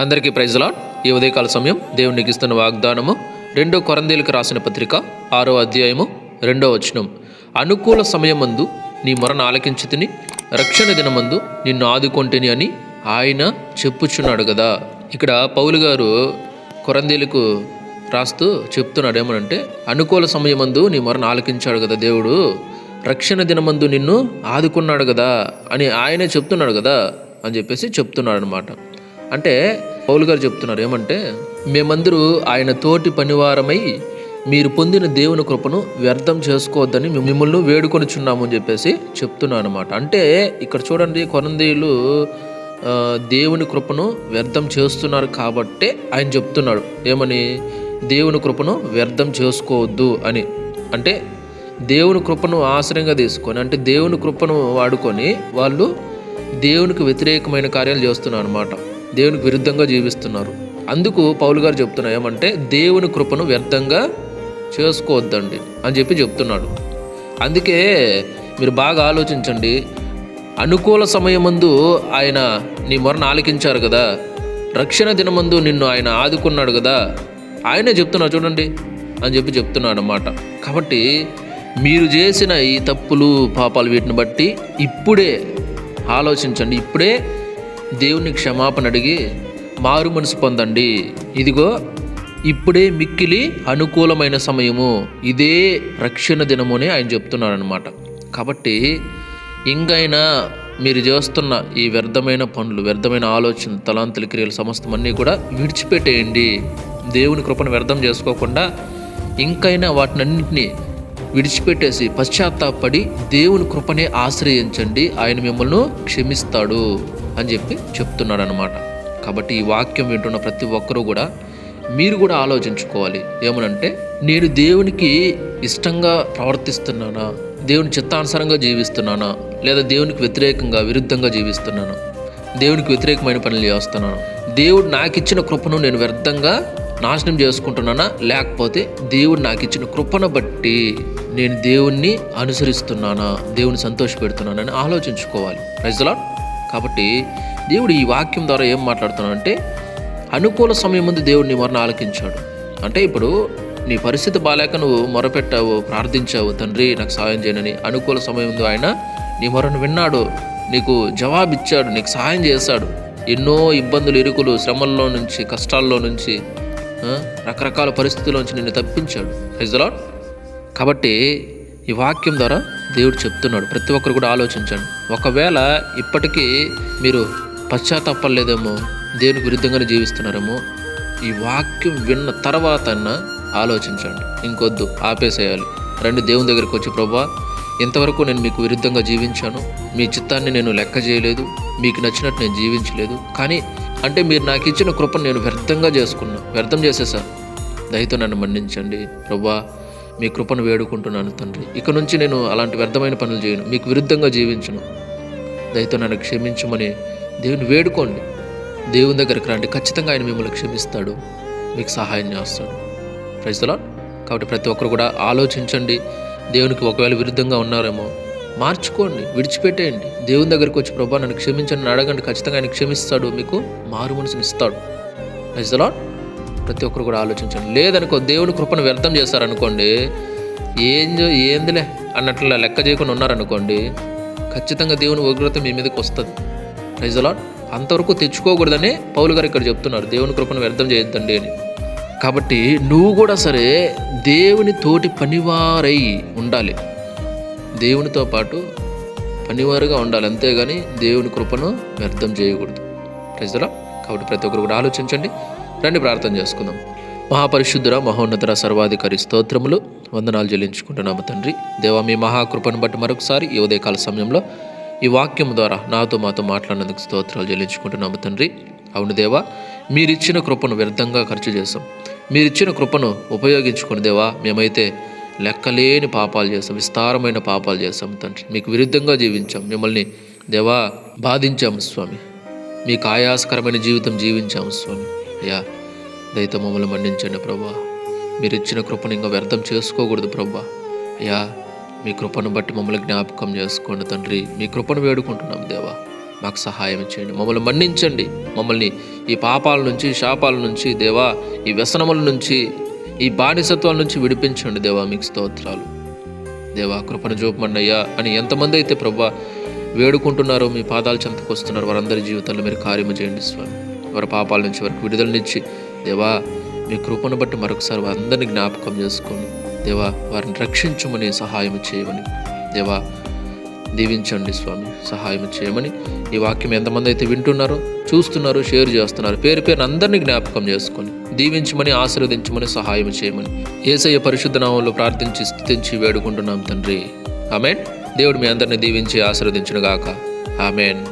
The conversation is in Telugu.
అందరికీ ప్రైజ్లాడ్ ఈ ఉదయకాల సమయం దేవునికి ఇస్తున్న వాగ్దానము రెండో కొరందేలకు రాసిన పత్రిక ఆరో అధ్యాయము రెండో వచనం. అనుకూల సమయమందు నీ మొరను ఆలకించి తిని రక్షణ దినమందు నిన్ను ఆదుకొంటిని అని ఆయన చెప్పుచున్నాడు కదా. ఇక్కడ పౌలు గారు కొరందేలకు రాస్తూ చెప్తున్నాడు ఏమనంటే అనుకూల సమయమందు నీ మొరను ఆలకించాడు కదా దేవుడు రక్షణ దినమందు నిన్ను ఆదుకున్నాడు కదా అని ఆయనే చెప్తున్నాడు కదా అని చెప్పేసి చెప్తున్నాడు అనమాట అంటే పౌలు గారు చెప్తున్నారు ఏమంటే మేమందరూ ఆయన తోటి పనివారమై మీరు పొందిన దేవుని కృపను వ్యర్థం చేసుకోవద్దని మిమ్మల్ని వేడుకొనిచున్నాము అని చెప్పేసి చెప్తున్నాను అనమాట అంటే ఇక్కడ చూడండి కొనందీయులు దేవుని కృపను వ్యర్థం చేస్తున్నారు కాబట్టే ఆయన చెప్తున్నాడు. ఏమని? దేవుని కృపను వ్యర్థం చేసుకోవద్దు అని. అంటే దేవుని కృపను ఆశ్రయంగా తీసుకొని అంటే దేవుని కృపను వాడుకొని వాళ్ళు దేవునికి వ్యతిరేకమైన కార్యాలు చేస్తున్నారు అనమాట దేవునికి విరుద్ధంగా జీవిస్తున్నారు. అందుకు పౌలు గారు చెప్తున్నారు ఏమంటే దేవుని కృపను వ్యర్థంగా చేసుకోవద్దండి అని చెప్పి చెప్తున్నాడు. అందుకే మీరు బాగా ఆలోచించండి. అనుకూల సమయమందు ఆయన నీ మొరను ఆలకించారు కదా. రక్షణ దినమందు నిన్ను ఆయన ఆదుకున్నాడు కదా. ఆయనే చెప్తున్నాడు చూడండి అని చెప్పి చెప్తున్నాడు అన్నమాట. కాబట్టి మీరు చేసిన ఈ తప్పులు పాపాలు వీటిని బట్టి ఇప్పుడే ఆలోచించండి. ఇప్పుడే దేవుని క్షమాపణ అడిగి మారు మనసు పొందండి. ఇదిగో ఇప్పుడే మిక్కిలి అనుకూలమైన సమయము. ఇదే రక్షణ దినము అని ఆయన చెప్తున్నాడు అనమాట కాబట్టి ఇంకైనా మీరు చేస్తున్న ఈ వ్యర్థమైన పనులు వ్యర్థమైన ఆలోచన తలాంతుల క్రియలు సమస్తం అన్నీ కూడా విడిచిపెట్టేయండి. దేవుని కృపను వ్యర్థం చేసుకోకుండా ఇంకైనా వాటినన్నింటినీ విడిచిపెట్టేసి పశ్చాత్తాపడి దేవుని కృపనే ఆశ్రయించండి. ఆయన మిమ్మల్ని క్షమిస్తాడు. అని చెప్పి చెప్తున్నాడు అనమాట కాబట్టి ఈ వాక్యం వింటున్న ప్రతి ఒక్కరూ కూడా మీరు కూడా ఆలోచించుకోవాలి. ఏమనంటే నేను దేవునికి ఇష్టంగా ప్రవర్తిస్తున్నానా? దేవుని చిత్తానుసారంగా జీవిస్తున్నానా? లేదా దేవునికి వ్యతిరేకంగా విరుద్ధంగా జీవిస్తున్నాను? దేవునికి వ్యతిరేకమైన పనులు చేస్తున్నాను? దేవుడు నాకు ఇచ్చిన కృపను నేను వ్యర్థంగా నాశనం చేసుకుంటున్నానా? లేకపోతే దేవుడు నాకు ఇచ్చిన కృపను బట్టి నేను దేవుణ్ణి అనుసరిస్తున్నానా? దేవుని సంతోషపెడుతున్నానని ఆలోచించుకోవాలి. ప్రజలా కాబట్టి దేవుడు ఈ వాక్యం ద్వారా ఏం మాట్లాడుతున్నాడంటే అనుకూల సమయం ముందు దేవుడు నీ మొరను ఆలకించాడు. అంటే ఇప్పుడు నీ పరిస్థితి బాగాలేక నువ్వు మొరపెట్టావు ప్రార్థించావు తండ్రి నాకు సహాయం చేయనని అనుకూల సమయం ముందు ఆయన నీ మొరను విన్నాడు నీకు జవాబిచ్చాడు నీకు సహాయం చేశాడు. ఎన్నో ఇబ్బందులు ఇరుకులు శ్రమల్లో నుంచి కష్టాల్లో నుంచి రకరకాల పరిస్థితుల నుంచి నిన్ను తప్పించాడు. ఫైజలాడ్ కాబట్టి ఈ వాక్యం ద్వారా దేవుడు చెప్తున్నాడు. ప్రతి ఒక్కరు కూడా ఆలోచించండి. ఒకవేళ ఇప్పటికీ మీరు పశ్చాత్తాపలేదేమో దేవునికి విరుద్ధంగానే జీవిస్తున్నారేమో ఈ వాక్యం విన్న తర్వాత ఆలోచించండి. ఇంకొద్దు ఆపేసేయాలి. రండి దేవుని దగ్గరికి వచ్చి ప్రభా ఇంతవరకు నేను మీకు విరుద్ధంగా జీవించాను. మీ చిత్తాన్ని నేను లెక్క చేయలేదు. మీకు నచ్చినట్టు నేను జీవించలేదు. కానీ అంటే మీరు నాకు ఇచ్చిన కృపను నేను వ్యర్థంగా చేసుకున్నా. వ్యర్థం చేసేసా దయతో నన్ను మన్నించండి. ప్రభా మీ కృపను వేడుకుంటున్నాను తండ్రి. ఇక నుంచి నేను అలాంటి వ్యర్థమైన పనులు చేయను. మీకు విరుద్ధంగా జీవించను. దయతో నన్ను క్షమించమని దేవుని వేడుకోండి. దేవుని దగ్గరికి రండి. ఖచ్చితంగా ఆయన మిమ్మల్ని క్షమిస్తాడు. మీకు సహాయం చేస్తాడు. ప్రజలా కాబట్టి ప్రతి ఒక్కరు కూడా ఆలోచించండి. దేవునికి ఒకవేళ విరుద్ధంగా ఉన్నారేమో మార్చుకోండి. విడిచిపెట్టేయండి. దేవుని దగ్గరికి వచ్చి ప్రభా నన్ను క్షమించండి అడగండి. ఖచ్చితంగా ఆయన క్షమిస్తాడు. మీకు మారు మనసుని ఇస్తాడు ప్రజలా ప్రతి ఒక్కరు కూడా ఆలోచించండి. లేదనుకో దేవుని కృపను వ్యర్థం చేస్తారనుకోండి ఏం ఏందిలే అన్నట్లు లెక్క చేయకుండా ఉన్నారనుకోండి ఖచ్చితంగా దేవుని ఉగ్రత మీ మీదకి వస్తుంది. ప్రైజలా అంతవరకు తెచ్చుకోకూడదని పౌలు గారు ఇక్కడ చెప్తున్నారు దేవుని కృపను వ్యర్థం చేయొద్దండి అని. కాబట్టి నువ్వు కూడా సరే దేవుని తోటి పనివారై ఉండాలి. దేవునితో పాటు పనివారుగా ఉండాలి. అంతేగాని దేవుని కృపను వ్యర్థం చేయకూడదు. ప్రజల కాబట్టి ప్రతి ఒక్కరు కూడా ఆలోచించండి. రండి ప్రార్థన చేసుకుందాం. మహాపరిశుద్ధుర మహోన్నతర సర్వాధికారి స్తోత్రములు వందనాలు చెల్లించుకుంటున్నాము తండ్రి. దేవా మీ మహాకృపను బట్టి మరొకసారి ఈ ఉదయకాల సమయంలో ఈ వాక్యం ద్వారా నాతో మాతో మాట్లాడినందుకు స్తోత్రాలు చెల్లించుకుంటున్నాము తండ్రి. అవును దేవా మీరిచ్చిన కృపను వ్యర్థంగా ఖర్చు చేస్తాం మీరిచ్చిన కృపను ఉపయోగించుకుని దేవా మేమైతే లెక్కలేని పాపాలు చేస్తాం విస్తారమైన పాపాలు చేస్తాం తండ్రి. మీకు విరుద్ధంగా జీవించాం మిమ్మల్ని దేవా బాధించాము స్వామి. మీకు ఆయాసకరమైన జీవితం జీవించాము స్వామి. అయ్యా దయతో మమ్మల్ని మన్నించండి ప్రభా. మీరు ఇచ్చిన కృపను ఇంకా వ్యర్థం చేసుకోకూడదు ప్రభా. అయ్యా మీ కృపను బట్టి మమ్మల్ని జ్ఞాపకం చేసుకోండి తండ్రి. మీ కృపను వేడుకుంటున్నాం దేవా. మాకు సహాయం చేయండి. మమ్మల్ని మన్నించండి. మమ్మల్ని ఈ పాపాల నుంచి శాపాల నుంచి దేవా ఈ వ్యసనముల నుంచి ఈ బానిసత్వాల నుంచి విడిపించండి దేవా మీకు స్తోత్రాలు. దేవా కృపను చూపమండయ్యా అని ఎంతమంది అయితే ప్రభా వేడుకుంటున్నారో మీ పాదాల చెంతకు వస్తున్నారు వారందరి జీవితంలో మీరు కార్యము చేయండి స్వామి. వారి పాపాల నుంచి వారికి విడుదలనిచ్చి దేవా మీ కృపను బట్టి మరొకసారి వారందరినీ జ్ఞాపకం చేసుకొని దేవా వారిని రక్షించమని సహాయం చేయమని. దేవా దీవించండి స్వామి సహాయం చేయమని. ఈ వాక్యం ఎంతమంది అయితే వింటున్నారో చూస్తున్నారో షేర్ చేస్తున్నారు పేరు పేరు అందరినీ జ్ఞాపకం చేసుకొని దీవించమని ఆశీర్వదించమని సహాయం చేయమని. ఏసయ్య పరిశుద్ధ నామంలో ప్రార్థించి స్థుతించి వేడుకుంటున్నాం తండ్రి. ఆమెన్. దేవుడు మీ అందరిని దీవించి ఆశీర్వదించునుగాక. ఆమెన్.